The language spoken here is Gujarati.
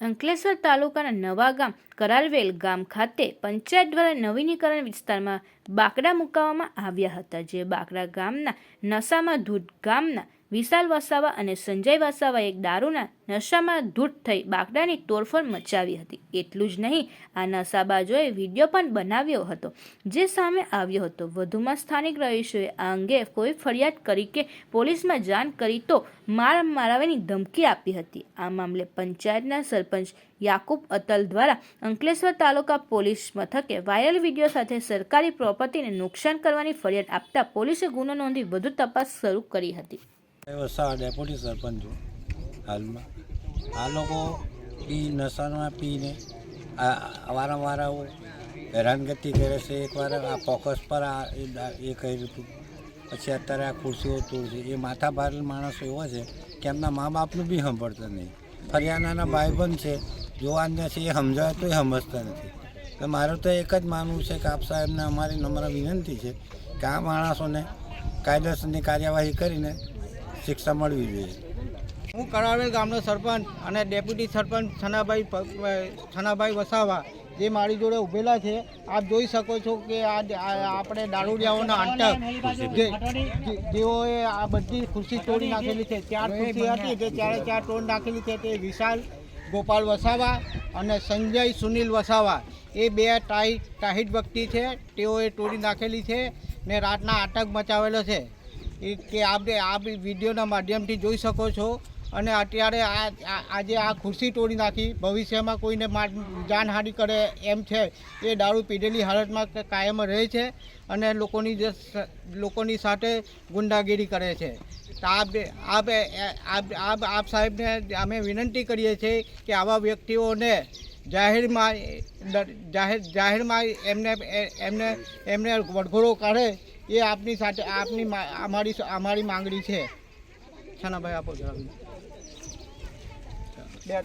અંકલેશ્વર તાલુકાના નવા ગામ કરાલવેલ ગામ ખાતે પંચાયત દ્વારા નવીનીકરણ વિસ્તારમાં બાકડા મુકાવવામાં આવ્યા હતા, જે બાકડા ગામના નશામાં ધૂત ગામના વિશાલ વસાવા અને સંજય વસાવાએ દારૂના નશામાં ધૂટ થઈ બાકડાની તોડફોડ મચાવી હતી. એટલું જ નહીં, આ નશાબાજોએ વીડિયો પણ બનાવ્યો હતો, જે સામે આવ્યો હતો. વધુમાં સ્થાનિક રહીશોએ આ અંગે કોઈ ફરિયાદ કરી કે પોલીસમાં જાણ કરી તો માર મારવાની ધમકી આપી હતી. આ મામલે પંચાયતના સરપંચ યાકુબ અતલ દ્વારા અંકલેશ્વર તાલુકા પોલીસ મથકે વાયરલ વીડિયો સાથે સરકારી પ્રોપર્ટીને નુકસાન કરવાની ફરિયાદ આપતા પોલીસે ગુનો નોંધી વધુ તપાસ શરૂ કરી હતી. વસા ડેપ્યુટી સરપંચ છું હાલમાં. આ લોકો પી નશામાં પીને આ વારંવાર આવું હેરાનગતિ કરે છે. એકવાર આ ફોકસ પર આ એ કર્યું હતું. પછી અત્યારે આ ખુરશીઓ તોડશે. એ માથા ભારેલ માણસો એવા છે કે એમના મા બાપનું બી સાંભળતા નહીં. ફરિયાનાના ભાઈબંધ છે. જોવાન્ય છે એ સમજાવે તો એ સમજતા નથી. એટલે મારું તો એક જ માનવું છે કે આપ સાહેબને અમારી નમ્ર વિનંતી છે કે આ માણસોને કાયદેસરની કાર્યવાહી કરીને શિક્ષા મળવી જોઈએ. હું કરાવેલ ગામનો સરપંચ અને ડેપ્યુટી સરપંચ છનાભાઈ છનાભાઈ વસાવા જે મારી જોડે ઊભેલા છે આપ જોઈ શકો છો કે આ આપણે દારૂડિયાઓના આંટક જેઓએ આ બધી ખુરશી તોડી નાખેલી છે ચાર ખુરશી હતી જે ચારે ચાર તોડી નાખેલી છે તે વિશાલ ગોપાલ વસાવા અને સંજય સુનિલ વસાવા. એ બે ટાઈ ટાહિટ વ્યક્તિ છે તેઓએ તોડી નાખેલી છે ને રાતના આતંક મચાવેલો છે. કે આપણે આ વિડીયોના માધ્યમથી જોઈ શકો છો. અને અત્યારે આ આજે આ ખુરશી તોડી નાખી. ભવિષ્યમાં કોઈને જાનહાનિ કરે એમ છે એ દારૂ પીધેલી હાલતમાં કાયમ રહે છે અને લોકોની લોકોની સાથે ગુંડાગીરી કરે છે. આપ આપ આપ આપ સાહેબને અમે વિનંતી કરીએ છીએ કે આવા વ્યક્તિઓને જાહેરમાં, જાહેર, જાહેરમાં એમને એમને એમને વડઘોડો કાઢે એ આપની સાથે આપની અમારી અમારી માંગણી છે. છાનાભાઈ આપો જણાવી